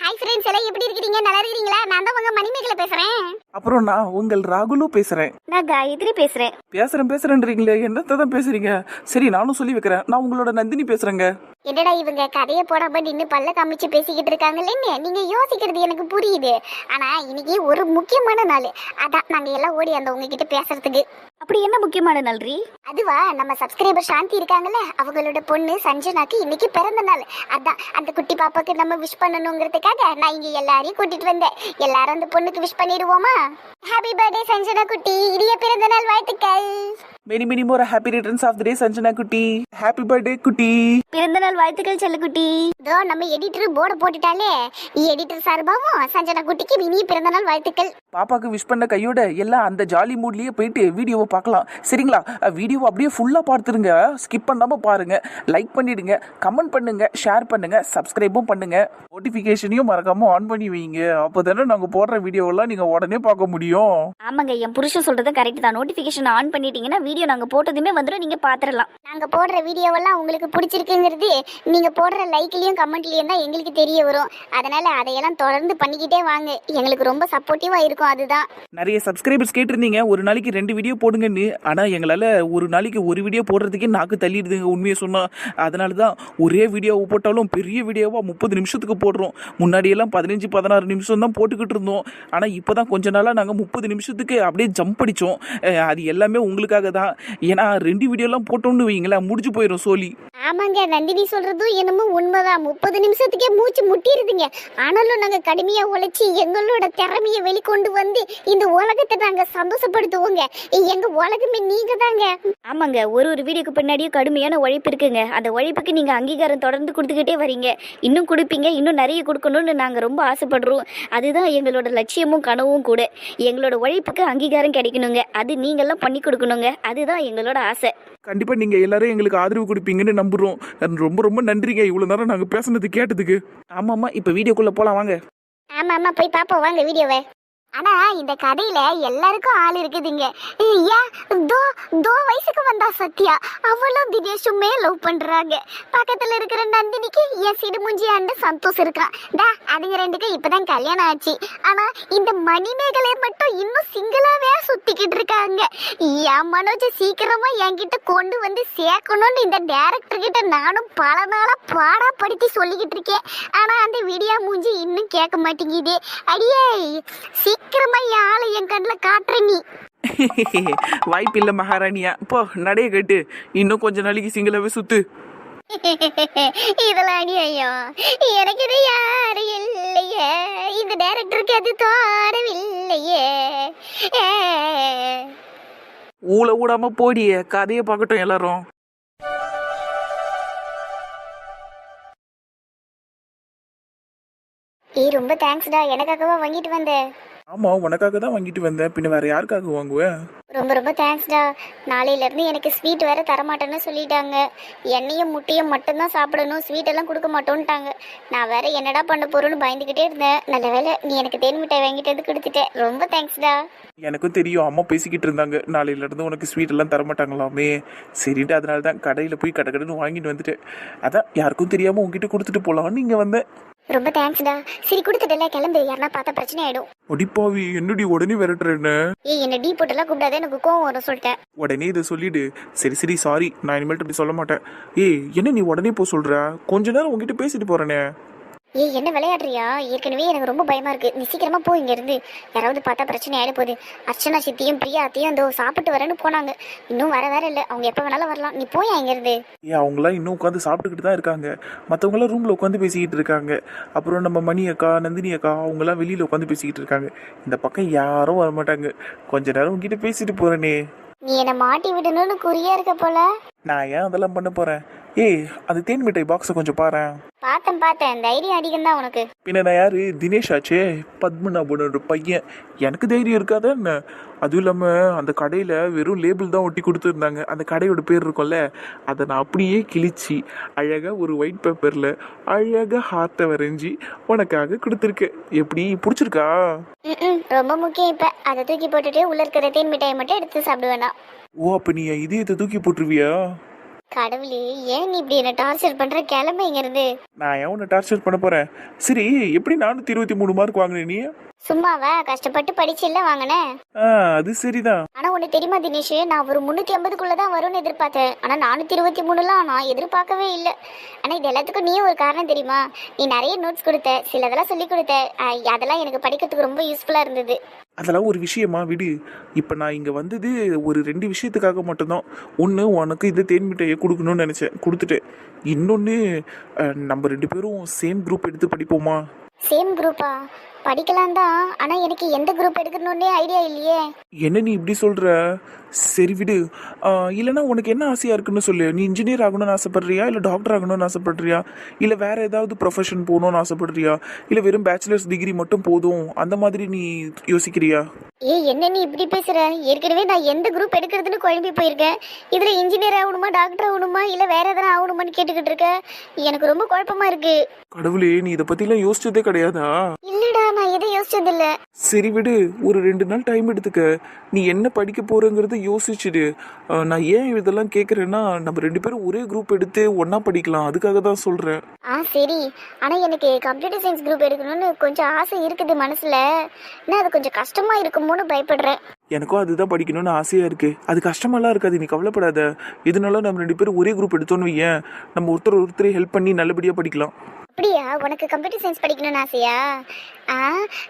Hi friends எல்லாம் எப்படி இருக்கிறீங்க? நல்லா இருக்கிறீங்களா? நான் தான் உங்க மணிமேகலை பேசுறேன். அப்புறம் நான் உங்கள் ராகுலும் பேசுறேன். நான் காயத்ரி பேசுறேன். பேசுறேன் பேசுறேன்றீங்களே என்னத்தை தான் பேசுறீங்க? சரி நானும் சொல்லி வைக்கிறேன். நான் உங்களோட நந்தினி பேசுறேங்க. என்னடா இவங்க கதையை போடாம நின்று பல்ல காமிச்சு பேசிக்கிட்டு இருக்காங்கல்ல நீங்க யோசிக்கிறது எனக்கு புரியுது. ஆனா இன்னைக்கு ஒரு முக்கியமான நாள். அதான் நாங்க எல்லாம் ஓடி அந்த உங்ககிட்ட பேசுறதுக்கு. அப்படி என்ன முக்கியமான நல்றி அதுவா நம்ம சப்ஸ்கிரைபர் சாந்தி இருக்காங்கல்ல அவங்களோட பொண்ணு சஞ்சனாக்கு இன்னைக்கு பிறந்த நாள். அதான் அந்த குட்டி பாப்பாக்கு நம்ம விஷ் பண்ணணுங்கிறதுக்காக நான் இங்க எல்லாரையும் கூட்டிட்டு வந்தேன். எல்லாரும் அந்த பொண்ணுக்கு விஷ் பண்ணிடுவோமா? ஹாப்பி பர்த்டே சஞ்சனா குட்டி இனிய பிறந்த நாள் வாழ்த்துக்கள். Many many more happy returns of the day Sanjana குட்டி ஹாப்பி பர்த்டே குட்டி பிறந்த நாள் வாழ்த்துக்கள் செல்லக்குட்டி இதோ நம்ம எடிட்டர் போர்டு போட்டுட்டாலே எடிட்டர் சார்பாவும் சஞ்சனா குட்டிக்கு இனிய பிறந்த நாள் வாழ்த்துக்கள். பாப்பாக்கு விஷ் பண்ண கையோட எல்லாம் அந்த ஜாலி மூட்லயே போயிட்டு வீடியோவை பார்க்கலாம். சரிங்களா? வீடியோவை அப்படியே ஃபுல்லா பார்த்துருங்க. ஸ்கிப் பண்ணாம பாருங்க. லைக் பண்ணிடுங்க. கமெண்ட் பண்ணுங்க. ஷேர் பண்ணுங்க. சப்ஸ்கிரைபும் பண்ணுங்க. நோட்டிஃபிகேஷனையும் மறக்காம ஆன் பண்ணி வைங்க. அப்போதானே நாங்க போடுற வீடியோவெல்லாம் நீங்க உடனே பார்க்க முடியும். ஆமாங்க என் புருஷன் சொல்றது கரெக்ட் தான். நோட்டிபிகேஷன் ஆன் பண்ணிட்டீங்கன்னா வீடியோ நாங்க போட்டதுமே வந்துடும் நீங்க பாத்துரலாம். நாங்க போடுற வீடியோவெல்லாம் உங்களுக்கு பிடிச்சிருக்குங்கிறது நீங்க போடுற லைக்லயும் கமெண்ட்லயும் தான் எங்களுக்கு தெரிய வரும். அதனால அதையெல்லாம் தொடர்ந்து பண்ணிக்கிட்டே வாங்க. எங்களுக்கு ரொம்ப சப்போர்ட்டிவா இருக்கும் அதுதான். நிறைய சப்ஸ்கிரைபர்ஸ் கேட்டிருந்தீங்க ஒரு நாளைக்கு ரெண்டு வீடியோ போடுங்கன்னு. ஆனால் எங்களால் ஒரு நாளைக்கு ஒரு வீடியோ போடுறதுக்கே நாக்கு தள்ளிடுதுங்க உண்மையை சொன்னால் அதனால தான் ஒரே வீடியோவை போட்டாலும் பெரிய வீடியோவாக முப்பது நிமிஷத்துக்கு போடுறோம். முன்னாடியெல்லாம் பதினஞ்சு பதினாறு நிமிஷம் தான் போட்டுக்கிட்டு இருந்தோம். ஆனால் இப்போ தான் கொஞ்ச நாளாக நாங்கள் முப்பது நிமிஷத்துக்கு அப்படியே ஜம்ப் அடித்தோம் அது எல்லாமே உங்களுக்காக தான். ஏன்னா ரெண்டு வீடியோலாம் போட்டோம்னு வைங்களேன் முடிஞ்சு போயிடும் சோலி ஆமாங்க நந்தினி சொல்றதும் என்னமோ உண்மைதான். முப்பது நிமிஷத்துக்கே மூச்சு முட்டிருதுங்க. ஆனாலும் நாங்க கடுமையா உழைச்சி எங்களோட திறமையை வெளிக்கொண்டு வந்து இந்த உலகத்தை நாங்க சந்தோஷப்படுத்துவோங்க. எங்க உலகமே நீங்க தாங்க ஆமாங்க ஒரு ஒரு வீடியோக்கு பின்னாடியும் கடுமையான உழைப்பு இருக்குங்க. அந்த உழைப்புக்கு நீங்க அங்கீகாரம் தொடர்ந்து கொடுத்துக்கிட்டே வரீங்க. இன்னும் கொடுப்பீங்க இன்னும் நிறைய கொடுக்கணும்னு நாங்க ரொம்ப ஆசைப்படுறோம். அதுதான் எங்களோட லட்சியமும் கனவும் கூட. எங்களோட உழைப்புக்கு அங்கீகாரம் கிடைக்கணுங்க. அது நீங்கெல்லாம் பண்ணி கொடுக்கணுங்க. அதுதான் எங்களோட ஆசை. கண்டிப்பாக நீங்கள் எல்லாரும் எங்களுக்கு ஆதரவு கொடுப்பீங்கன்னு நம்புகிறோம் ரொம்ப ரொம்ப நன்றிங்க. இவ்வளோ நேரம் நாங்கள் பேசுனது கேட்டதுக்கு. ஆமாம் ஆமாம் இப்போ வீடியோக்குள்ளே போகலாம் வாங்க. ஆமா ஆமா போய் பாப்போம். வாங்க வீடியோவை. ஆனா இந்த கதையில எல்லாருக்கும் ஆள் இருக்குதுங்க. ஐயா தோ தோ வயசுக்கு வந்தா சத்யா. அவளும் தினேஷுமே லவ் பண்றாங்க. பக்கத்துல இருக்கிற நந்தினிக்கு என் சிடு மூஞ்சி ஆண்டு சந்தோஷ் இருக்கான் டா அதுங்க ரெண்டுக்கும் இப்பதான் கல்யாணம் ஆச்சு. ஆனா இந்த மணிமேகலை மட்டும் இன்னும் சிங்கிளாவே சுத்திக்கிட்டு இருக்காங்க. என் மனோஜ சீக்கிரமா என்கிட்ட கொண்டு வந்து சேர்க்கணும்னு இந்த டேரக்டர் கிட்ட நானும் பல நாளா பாடா படுத்தி சொல்லிக்கிட்டு இருக்கேன். ஆனா அந்த வீடியோ மூஞ்சி இன்னும் கேட்க மாட்டேங்குது. அடியே சீக்கிரமா ஆளை என் கண்ணில் காட்டுற நீ. வாய்ப்பில்லை மகாராணியா. போ நடைய கட்டு. இன்னும் கொஞ்ச நாளைக்கு சிங்களாவே சுத்து. இதெல்லாம் அநியாயம். எனக்கு இது யாரு இல்லையே. இந்த டைரக்டருக்கு அது தோணவில்லையே. ஊழ விடாம போடிய. கதையை பார்க்கட்டும் எல்லாரும். ஏய் ரொம்ப தேங்க்ஸ்டா எனக்காகவா வாங்கிட்டு வந்த? ஆமா உனக்காக தான் வாங்கிட்டு வந்தேன். பின்ன வேற யாருக்காக வாங்குவேன் ரொம்ப ரொம்ப தேங்க்ஸ்டா நாளையில இருந்து எனக்கு ஸ்வீட் வேற தரமாட்டேன்னு சொல்லிட்டாங்க. எண்ணெயும் முட்டையும் மட்டும்தான் சாப்பிடணும். ஸ்வீட் எல்லாம் கொடுக்க மாட்டோன்ட்டாங்க. நான் வேற என்னடா பண்ண போறேன்னு பயந்துகிட்டே இருந்தேன். நல்ல வேளை நீ எனக்கு தேன் மிட்டாய் வாங்கிட்டு வந்து கொடுத்துட்ட ரொம்ப தேங்க்ஸ்டா எனக்கும் தெரியும் அம்மா பேசிக்கிட்டு இருந்தாங்க. நாளையில இருந்து உனக்கு ஸ்வீட் எல்லாம் தர மாட்டாங்களாமே சரின்ட்டு அதனால தான் கடையில போய் கடை கடைன்னு வாங்கிட்டு வந்துட்டேன். அதான் யாருக்கும் தெரியாம உங்ககிட்ட கொடுத்துட்டு போலாம்னு இங்க வந்தேன். ரொம்ப தேங்க்ஸ்டா சரி கொடுத்துட்டல கிளம்பு. யாருன்னா பார்த்தா பிரச்சனை ஆயிடும். ஒடிப்பாவி என்னடி உடனே விரட்டுறேன்னு ஏய் என்ன டீ போட்டெல்லாம் கூப்பிடாத எனக்கு கோவம் வரும் சொல்லிட்டேன். உடனே இதை சொல்லிடு. சரி சரி சாரி நான் இனிமேல்ட்டு இப்படி சொல்ல மாட்டேன். ஏய் என்ன நீ உடனே போ சொல்ற? கொஞ்ச நேரம் உங்ககிட்ட பேசிட்டு போறேனே. ஏய் என்ன விளையாடுறியா? ஏற்கனவே எனக்கு ரொம்ப பயமா இருக்கு. நீ சீக்கிரமா போ இங்க இருந்து யாராவது பார்த்தா பிரச்சனை ஆயிட போகுது. அர்ச்சனா சித்தியும் பிரியா அத்தையும் அந்த சாப்பிட்டு வரேன்னு போனாங்க. இன்னும் வர வேற இல்ல. அவங்க எப்ப வேணாலும் வரலாம். நீ போய் இங்க இருந்து ஏ அவங்களாம் இன்னும் உட்காந்து சாப்பிட்டுக்கிட்டு தான் இருக்காங்க. மற்றவங்களாம் ரூமில் உட்காந்து பேசிக்கிட்டு இருக்காங்க. அப்புறம் நம்ம மணி அக்கா நந்தினி அக்கா அவங்களாம் வெளியில் உட்காந்து பேசிக்கிட்டு இருக்காங்க. இந்த பக்கம் யாரும் வர மாட்டாங்க கொஞ்ச நேரம் உங்ககிட்ட பேசிட்டு போறேனே. நீ என்ன மாட்டி விடணும்னு குறியா இருக்க போல? நான் ஏன் அதெல்லாம் பண்ண போறேன்? ஏய் அது தேன் மிட்டாய் பாக்ஸை கொஞ்சம் பாரேன். பார்த்தேன் பார்த்தேன். தைரியம் அதிகம் தான் உனக்கு. பின்ன நான் யாரு? தினேஷ் ஆச்சே. பத்மநாபனோட பையன். எனக்கு தைரியம் இருக்காதா என்ன? அதுவும் இல்லாமல் அந்த கடையில் வெறும் லேபிள் தான் ஒட்டி கொடுத்துருந்தாங்க. அந்த கடையோட பேர் இருக்கும்ல அதை நான் அப்படியே கிழிச்சு அழகாக ஒரு ஒயிட் பேப்பரில் அழகாக ஹார்ட்டை வரைஞ்சி உனக்காக கொடுத்துருக்கேன். எப்படி? பிடிச்சிருக்கா? ரொம்ப முக்கியம் இப்ப. அதை தூக்கி போட்டுட்டு உள்ள இருக்கிற தேன் மிட்டாயை மட்டும் எடுத்து சாப்பிடுவேனா. ஓ அப்போ நீ இதயத்தை தூக்கி போட்டுருவியா? கடவுளே ஏன் இப்படி என்ன டார்ச்சர் பண்ற? கிளம்ப இங்க இருந்து நான் ஏன் உன்னை டார்ச்சர் பண்ண போறேன்? சரி எப்படி நானூத்தி இருபத்தி மூணு மார்க் வாங்கின நீ? சும்மாவா? கஷ்டப்பட்டு படிச்சு இல்ல வாங்கினேன் அது சரிதான். ஆனா உனக்கு தெரியுமா தினேஷ்? நான் ஒரு முன்னூத்தி ஐம்பதுக்குள்ள தான் வரும்னு எதிர்பார்த்தேன். ஆனா நானூத்தி இருபத்தி மூணுலாம் நான் எதிர்பார்க்கவே இல்லை. ஆனா இது எல்லாத்துக்கும் நீ ஒரு காரணம் தெரியுமா? நீ நிறைய நோட்ஸ் கொடுத்த சிலதெல்லாம் சொல்லி கொடுத்த. அதெல்லாம் எனக்கு படிக்கிறதுக்கு ரொம்ப யூஸ்ஃபுல்லா இருந்தது. அதெல்லாம் ஒரு விஷயமா விடு. இப்போ நான் இங்கே வந்தது ஒரு ரெண்டு விஷயத்துக்காக மட்டும்தான். ஒன்று உனக்கு இந்த தேன் மிட்டாயை கொடுக்கணும்னு நினச்சேன். கொடுத்துட்டேன். இன்னொன்று நம்ம ரெண்டு பேரும் சேம் குரூப் எடுத்து படிப்போமா? சேம் குரூப்பா படிக்கலாம் தான் ஆனா எனக்கு எந்த குரூப் எடுக்கணும்னே ஐடியா இல்லையே. என்ன நீ இப்படி சொல்கிற சரி விடு. இல்லைன்னா உனக்கு என்ன ஆசையாக இருக்குன்னு சொல்லு. நீ இன்ஜினியர் ஆகணும்னு ஆசைப்படுறியா? இல்லை டாக்டர் ஆகணும்னு ஆசைப்படுறியா? இல்லை வேற ஏதாவது ப்ரொஃபஷன் போகணும்னு ஆசைப்படுறியா? இல்லை வெறும் பேச்சுலர்ஸ் டிகிரி மட்டும் போதும். அந்த மாதிரி நீ யோசிக்கிறியா? ஏய் என்ன நீ இப்படி பேசுற? ஏற்கனவே நான் எந்த குரூப் எடுக்கிறதுன்னு குழம்பி போயிருக்கேன். இதுல இன்ஜினியர் ஆகணுமா டாக்டர் ஆகணுமா இல்ல வேற எதனா ஆகணுமான்னு கேட்டுக்கிட்டு இருக்க? எனக்கு ரொம்ப குழப்பமா இருக்கு. கடவுளே நீ இதை பற்றிலாம் யோசிச்சதே கிடையாதா? இல்லடா நான் எதை யோசிச்சது இல்ல சரி விடு. ஒரு ரெண்டு நாள் டைம் எடுத்துக்க. நீ என்ன படிக்க போறங்கிறத யோசிச்சுடு. நான் ஏன் இதெல்லாம் கேட்குறேன்னா நம்ம ரெண்டு பேரும் ஒரே குரூப் எடுத்து ஒண்ணா படிக்கலாம். அதுக்காக தான் சொல்றேன். ஆ சரி. ஆனா எனக்கு கம்ப்யூட்டர் சயின்ஸ் குரூப் எடுக்கணும்னு கொஞ்சம் ஆசை இருக்குது மனசுல. நான் அது கொஞ்சம் கஷ்டமா இருக்குமோன்னு பயப்படுறேன். எனக்கும் அதுதான் படிக்கணும்னு ஆசையா இருக்கு. அது கஷ்டமெல்லாம் இருக்காது. நீ கவலைப்படாத. இதனால நம்ம ரெண்டு பேரும் ஒரே குரூப் எடுத்தோன்னு வையேன். நம்ம ஒருத்தர் ஒருத்தர் ஹெல்ப் பண்ணி நல்லபடியா படிக்கலாம். அப்படியா? உனக்கு கம்ப்யூட்டர் சயின்ஸ் படிக்கணும்னு ஆசையா? ஆ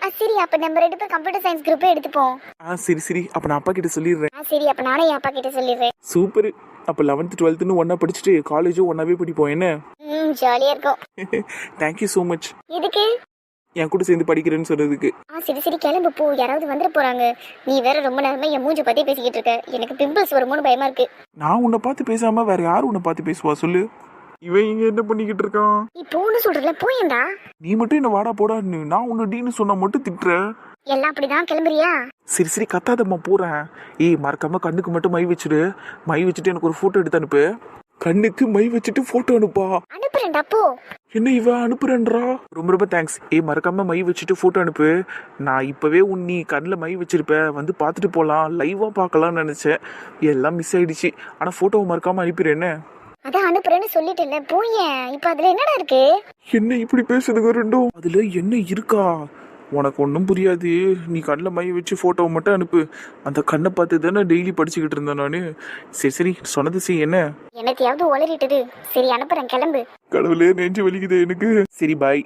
ஆ, சரி அப்ப நம்ம ரெண்டு பேரும் கம்ப்யூட்டர் சயின்ஸ் குரூப்பே எடுத்துப்போம். ஆ சரி சரி. அப்ப நான் அப்பா கிட்ட சொல்லிடுறேன். ஆ சரி அப்ப நானே என் அப்பா கிட்ட சொல்லிடுறேன். சூப்பர் அப்போ லெவன்த்து டுவெல்த்துன்னு ஒன்றா படிச்சுட்டு காலேஜும் ஒன்றாவே படிப்போம். என்ன? ம் ஜாலியா இருக்கும். தேங்க்யூ ஸோ மச் எதுக்கு? என் கூட சேர்ந்து படிக்கிறேன்னு சொன்னதுக்கு ஆ சரி சரி கிளம்பு போ. யாராவது வந்துட போறாங்க. நீ வேற ரொம்ப நேரமா என் மூஞ்ச பத்தி பேசிக்கிட்டு இருக்க. எனக்கு பிம்பிள்ஸ் வருமோன்னு பயமா இருக்கு. நான் உன்னை பார்த்து பேசாம வேற யார் உன்னை பார்த்து பேசுவா? சொல்லு. இவன் இங்க என்ன பண்ணிக்கிட்டு இருக்கான்? நீ போன்னு சொல்றல போயேண்டா நீ மட்டும் என்ன வாடா போடான்னு நான் உன்னை டீன்னு சொன்னா மட்டும் திட்டுற. எல்லாம் அப்படிதான் கிளம்புறியா? சரி சரி கத்தாதம்மா போறேன். ஏய் மறக்காம கண்ணுக்கு மட்டும் மை வச்சுடு. மை வச்சுட்டு எனக்கு ஒரு போட்டோ எடுத்து அனுப்பு. கண்ணுக்கு மை வச்சுட்டு போட்டோ அனுப்பா. அனுப்புறேன்டா போ. என்ன இவ அனுப்புறேன்றா? ரொம்ப ரொம்ப தேங்க்ஸ் ஏய் மறக்காம மை வச்சுட்டு போட்டோ அனுப்பு. நான் இப்பவே உன் நீ கண்ணில் மை வச்சிருப்ப. வந்து பார்த்துட்டு போகலாம் லைவா பார்க்கலாம்னு நினைச்சேன். எல்லாம் மிஸ் ஆயிடுச்சு. ஆனா போட்டோவை மறக்காம அனுப்பிடுறேன்னு அதான் அனுப்புறேன்னு சொல்லிட்டேன்ல போயேன் இப்ப அதுல என்னடா இருக்கு? என்ன இப்படி பேசுதுங்க ரெண்டும்? அதுல என்ன இருக்கா? உனக்கு ஒன்றும் புரியாது. நீ கண்ணில் மை வச்சு ஃபோட்டோவை மட்டும் அனுப்பு. அந்த கண்ணை பார்த்து தானே டெய்லி படிச்சுக்கிட்டு இருந்தேன் நான். சரி சரி சொன்னது சரி என்ன? என்னத்தையாவது உளறிட்டது. சரி அனுப்புறேன் கிளம்பு. கடவுளே நெஞ்சு வலிக்குது எனக்கு. சரி பாய்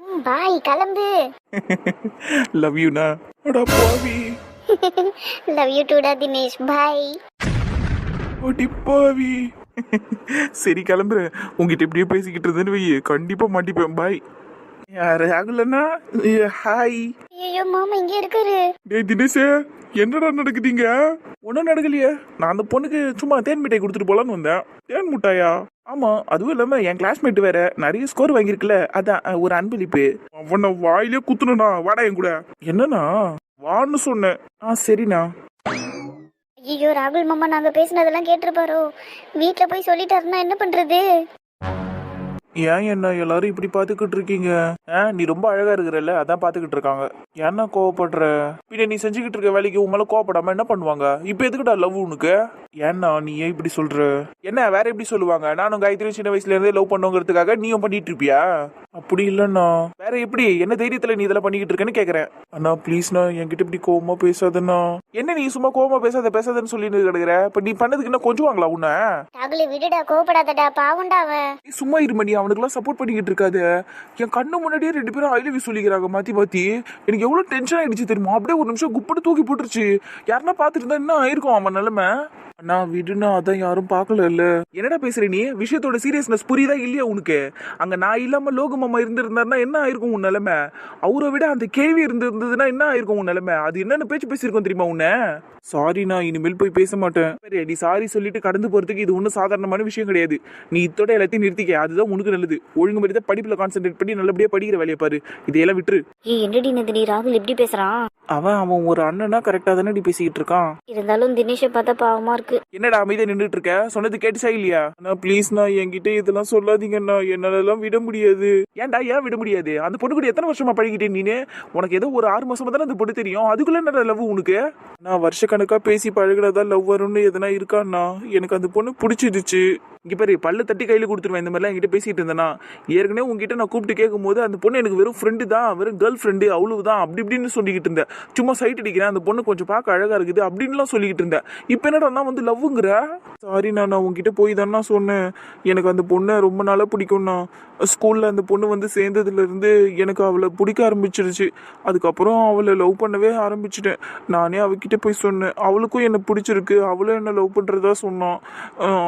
ம் பாய் கிளம்பு. லவ் யூண்ணா அடா பாவி. லவ் யூ டூடா தினேஷ். பாய் அடி பாவி. சரி கிளம்புறேன். உங்ககிட்ட இப்படியே பேசிக்கிட்டு இருந்தேன்னு வை கண்டிப்பா மாட்டிப்பேன். பாய் ராகுலண்ணா? ஹாய் ஐயோ மாமா இங்க இருக்காரு. டேய் தினேஷே என்னடா நடக்குதுங்க? ஒன்றும் நடக்கலையே. நான் அந்த பொண்ணுக்கு சும்மா தேன் மிட்டாய் கொடுத்துட்டு போலான்னு வந்தேன். தேன் மிட்டாயா? ஆமா அதுவும் இல்லாம என் கிளாஸ்மேட் வேற நிறைய ஸ்கோர் வாங்கியிருக்குல்ல அதான் ஒரு அன்பளிப்பு. அவனை வாயிலே குத்துனா வாடா என் கூட. என்னண்ணா? வான்னு சொன்னேன். ஆ சரிண்ணா. ஐயோ ராகுல் மாமா நாங்க பேசினதெல்லாம் கேட்டிருப்பாரோ? வீட்டில் போய் சொல்லிட்டாருன்னா என்ன பண்றது? ஏன் என்ன எல்லாரும் இப்படி பாத்துக்கிட்டு இருக்கீங்க? ஆ நீ ரொம்ப அழகா இருக்கிறல்ல அதான் பாத்துக்கிட்டு இருக்காங்க. ஏன்னா கோவப்படுற? பின்ன நீ செஞ்சுக்கிட்டு இருக்க வேலைக்கு மேல கோவப்படாம என்ன பண்ணுவாங்க? இப்ப எதுக்குடா லவ் உனக்கு? ஏன்னா நீ ஏன் இப்படி சொல்ற? என்ன வேற எப்படி சொல்லுவாங்க? நானும் காயத்ரி சின்ன வயசுல இருந்தே லவ் பண்ணுங்கிறதுக்காக நீயும் பண்ணிட்டு இருப்பியா? அப்படி இல்லைண்ணா. வேற எப்படி? என்ன தைரியத்துல நீ இதெல்லாம் பண்ணிக்கிட்டு இருக்கேன்னு கேக்குறேன். அண்ணா ப்ளீஸ்ண்ணா என்கிட்ட இப்படி கோவமா பேசாதண்ணா. என்ன நீ சும்மா கோவமா பேசாத பேசாதன்னு சொல்லிட்டு கிடக்குற? இப்ப நீ பண்ணதுக்கு என்ன கொஞ்சுவாங்களா உன்னை? விடுடா கோவப்படாதடா பாவண்டா அவன். நீ சும்மா இருமணி அவனுக்குலாம் சப்போர்ட் பண்ணிக்கிட்டு இருக்காது. என் கண்ணு முன்னாடியே ரெண்டு பேரும் ஐ லவ் யூ சொல்லிக்கிறாங்க. மாத்தி மாத்தி. எனக்கு எவ்வளவு டென்ஷன் ஆயிடுச்சு தெரியுமா? அப்படியே ஒரு நிமிஷம் குப்பிட்டு தூக்கி போட்டுருச்சு. யாருன்னா பாத்துட்டு இருந்தா என்ன ஆயிருக்கும் அவன் நிலைமை? அண்ணா விடுனா அதான் யாரும் பார்க்கல இல்ல என்னடா பேசுற நீ? விஷயத்தோட சீரியஸ்னஸ் புரியுதா இல்லையா உனக்கு? அங்க நான் இல்லாம லோக மாமா இருந்திருந்தாருன்னா என்ன ஆயிருக்கும் உன் நிலைமை? அவரை விட அந்த கேள்வி இருந்திருந்ததுன்னா என்ன ஆயிருக்கும் உன் நிலைமை? அது என்னென்ன பேச்சு பேசியிருக்கோம் தெரியுமா உன்னை? சாரி நான் இனிமேல் போய் பேச மாட்டேன். சரி நீ சாரி சொல்லிட்டு கடந்து போறதுக்கு இது ஒன்றும் சாதாரணமான விஷயம் கிடையாது. நீ இத்தோட எல்லாத்தையும் நிறுத்திக்க. அதுதான் உனக்கு நல்லது. ஒழுங்கு மாதிரி தான் படிப்புல கான்சென்ட்ரேட் பண்ணி நல்லபடியா படிக்கிற வேலையை பாரு. இதையெல்லாம் விட்டுரு. ஏய் என்னடி நந்தினி? ராகுல் இப்படி பேசுறான்? அவன் அவன் ஒரு அண்ணனா கரெக்டா தானே பேசிக்கிட்டு இருக்கான். இருந்தாலும் தினேஷை பார்த்தா பாவமா இருக்கு. என்னடா அமைதியா நின்றுட்டு இருக்க சொன்னது கேட்டுச்சா இல்லையா? அண்ணா ப்ளீஸ்ண்ணா என்கிட்ட இதெல்லாம் சொல்லாதீங்கண்ணா என்னால எல்லாம் விட முடியாது. ஏன்டா ஏன் விட முடியாது? அந்த பொண்ணு கூட எத்தனை வருஷமா பழகிட்டே நீனு? உனக்கு ஏதோ ஒரு ஆறு மாசமா தானே அந்த பொண்ணு தெரியும். அதுக்குள்ள என்னடா லவ் உனக்கு? நான் வருஷ கணக்கா பேசி பழகினதா லவ் வரும்னு எதனா இருக்காண்ணா எனக்கு அந்த பொண்ணு பிடிச்சிடுச்சு இங்கே பேர் பல்லு தட்டி கையில் கொடுத்துருவேன் இந்த மாதிரிலாம் என்கிட்ட பேசிகிட்டு இருந்தேனா ஏற்கனவே உங்ககிட்ட நான் கூப்பிட்டு கேட்கும்போது அந்த பொண்ணு எனக்கு வெறும் ஃப்ரெண்டு தான் வெறும் கேர்ள் ஃப்ரெண்டு அவ்வளவுதான் அப்படி இப்படின்னு சொல்லிக்கிட்டு இருந்தேன். சும்மா சைட் அடிக்கிறேன் அந்த பொண்ணு கொஞ்சம் பார்க்க அழகாக இருக்குது அப்படின்லாம் சொல்லிக்கிட்டு இருந்தேன். இப்போ என்னடா நான் வந்து லவ்வுங்கிற? சாரி நான் நான் உங்ககிட்ட போய் தானே சொன்னேன். எனக்கு அந்த பொண்ணை ரொம்ப நாளாக பிடிக்கும்னா ஸ்கூலில் அந்த பொண்ணு வந்து சேர்ந்ததுலேருந்து எனக்கு அவளை பிடிக்க ஆரம்பிச்சிருச்சு. அதுக்கப்புறம் அவளை லவ் பண்ணவே ஆரம்பிச்சிட்டேன். நானே அவகிட்ட போய் சொன்னேன் அவளுக்கும் என்னை பிடிச்சிருக்கு அவளும் என்னை லவ் பண்ணுறதா சொன்னான்.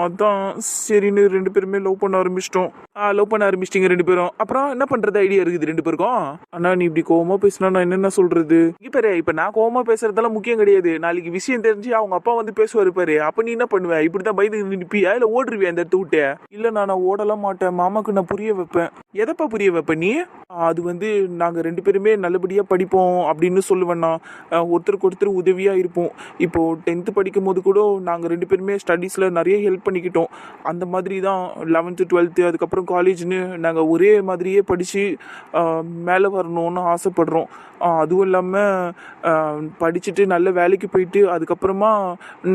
அதான் சரின்னு ரெண்டு பேருமே லவ் பண்ண ஆரம்பிச்சிட்டோம். லவ் பண்ண ஆரம்பிச்சிட்டிங்க ரெண்டு பேரும். அப்புறம் என்ன பண்ணுறது ஐடியா இருக்குது ரெண்டு பேருக்கும்? அண்ணா நீ இப்படி கோவமா பேசினா நான் என்னென்ன சொல்கிறது இப்போ இப்போ நான் கோவமா பேசுறதெல்லாம் முக்கியம் கிடையாது. நாளைக்கு விஷயம் தெரிஞ்சு அவங்க அப்பா வந்து பேசுவாரு பாரு. அப்போ நீ என்ன பண்ணுவேன் இப்படி தான் பயந்து நிற்பியா இல்லை ஓடுருவியா இந்த இடத்த விட்டு? இல்லை நான் ஓடலாம் மாட்டேன். மாமாக்கு நான் புரிய வைப்பேன். எதப்பா புரிய வைப்ப நீ? அது வந்து நாங்கள் ரெண்டு பேருமே நல்லபடியாக படிப்போம் அப்படின்னு சொல்லுவேண்ணா ஒருத்தருக்கு ஒருத்தர் உதவியாக இருப்போம். இப்போ டென்த்து படிக்கும் போது கூட நாங்கள் ரெண்டு பேருமே ஸ்டடீஸில் நிறைய ஹெல்ப் பண்ணிக்கிட்டோம். அந்த மாதிரி தான் லெவன்த்து டுவெல்த்து அதுக்கப்புறம் காலேஜ்னு நாங்கள் ஒரே மாதிரியே படித்து மேலே வரணும்னு ஆசைப்படுறோம். அதுவும் இல்லாமல் படிச்சுட்டு நல்ல வேலைக்கு போயிட்டு அதுக்கப்புறமா